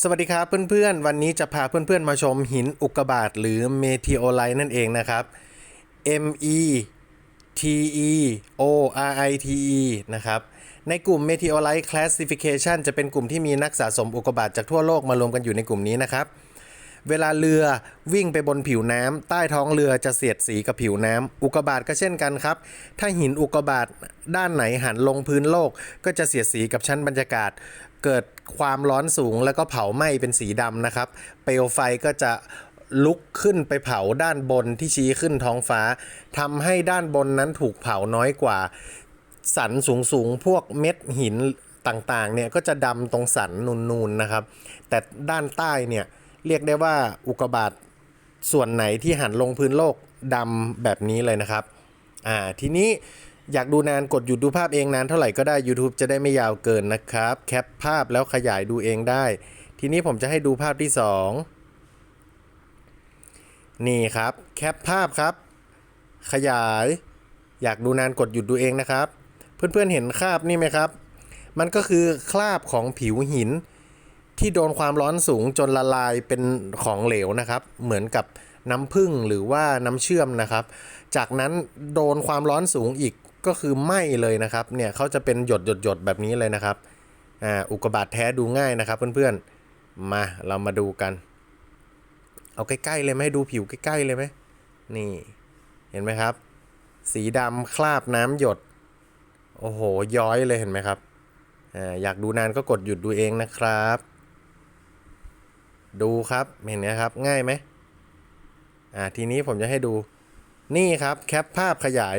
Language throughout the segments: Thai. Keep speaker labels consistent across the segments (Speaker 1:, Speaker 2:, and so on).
Speaker 1: สวัสดีครับเพื่อนๆ วันนี้จะพาเพื่อนๆมาชมหินอุกกาบาตหรือเมทิโอไลท์นั่นเองนะครับ M E T E O R I T E นะครับ ในกลุ่ม Meteorite Classification จะเป็นกลุ่มที่มีนักสะสมอุกกาบาตจากทั่วโลกมารวมกันอยู่ในกลุ่มนี้นะครับ เวลาเรือวิ่งไปบนผิวน้ำใต้ท้องเรือจะเสียดสีกับผิวน้ำอุกกาบาตก็เช่นกันครับ ถ้าหินอุกกาบาตด้านไหนหันลงพื้นโลก ก็จะเสียดสีกับชั้นบรรยากาศ เกิดความร้อนสูงแล้วก็เผาไหม้เป็นสีดำนะครับ เปลวไฟก็จะลุกขึ้นไปเผาด้านบนที่ชี้ขึ้นท้องฟ้าทำให้ด้านบนนั้นถูกเผาน้อยกว่า สันสูงสูงพวกเม็ดหินต่างๆเนี่ยก็จะดำตรงสันนูนๆนะครับ แต่ด้านใต้เนี่ยเรียกได้ว่าอุกกาบาตส่วนไหนที่หันลงพื้นโลกดำแบบนี้เลยนะครับอ่าทีนี้ อยากดูนานกดหยุดดูภาพเองนานเท่าไหร่ก็ได้ YouTube จะได้ไม่ยาวเกินนะครับ แคปภาพแล้วขยายดูเองได้ ทีนี้ผมจะให้ดูภาพที่ 2 นี่ครับ แคปภาพครับ ขยาย อยากดูนานกดหยุดดูเองนะครับ เพื่อนๆเห็นคราบนี่ไหมครับ มันก็คือคราบของผิวหิน ที่โดนความร้อนสูงจนละลายเป็นของเหลวนะครับ เหมือนกับน้ำผึ้งหรือว่าน้ำเชื่อมนะครับ จากนั้นโดนความร้อนสูงอีก ก็คือไหม้เลยนะครับเนี่ยเขาจะเป็นหยดหยดหยดๆแบบนี้เลยนะครับอ่าอุกกาบาตแท้ดูง่ายนะครับเพื่อนๆมาเรามาดูกัน เอาใกล้ๆเลยไหมดูผิวใกล้ๆเลยไหมนี่เห็นไหมครับ สีดำคราบน้ำหยด โอ้โหย้อยเลยเห็นไหมครับอ่าอยากดูนานก็กดหยุดดูเองนะครับ ดูครับเห็นไหมครับง่ายไหมอ่าทีนี้ผมจะให้ดูนี่ครับแคปภาพขยาย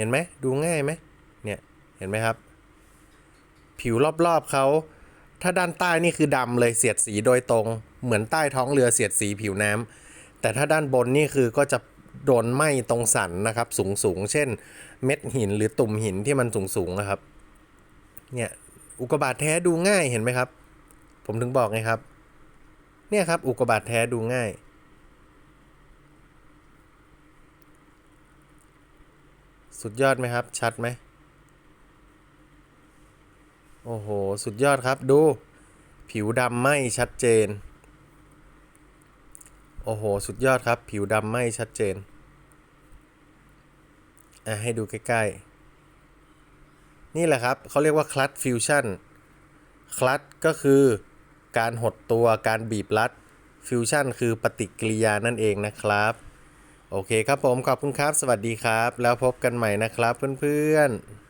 Speaker 1: เห็นไหมดูง่ายไหมเนี่ยเห็นไหมครับ ผิวรอบๆเขาถ้าด้านใต้นี่คือดำเลยเสียดสีโดยตรง เหมือนใต้ท้องเรือเสียดสีผิวน้ำแต่ถ้าด้านบนนี่คือก็จะโดนไหม้ตรงสันนะครับ สูงสูงๆเช่น เม็ดหินหรือตุ่มหินที่มันสูงสูงๆนะครับเนี่ยอุกบาตแท้ดูง่ายเห็นไหมครับ ผมถึงบอกไงครับ เนี่ยครับอุกบาตแท้ดูง่าย สุดยอดไหมครับ ชัดไหม โอ้โห สุดยอดครับ ดู ผิวดำไหมชัดเจน โอ้โห สุดยอดครับ ผิวดำไหมชัดเจน อะ ให้ดูใกล้ ๆ นี่แหละครับ เขาเรียกว่าคลัตฟิวชั่น คลัตก็คือการหดตัว การบีบรัด ฟิวชั่นคือปฏิกิริยานั่นเองนะครับ โอเคครับผมขอบคุณครับ สวัสดีครับ แล้วพบกันใหม่นะครับเพื่อนๆ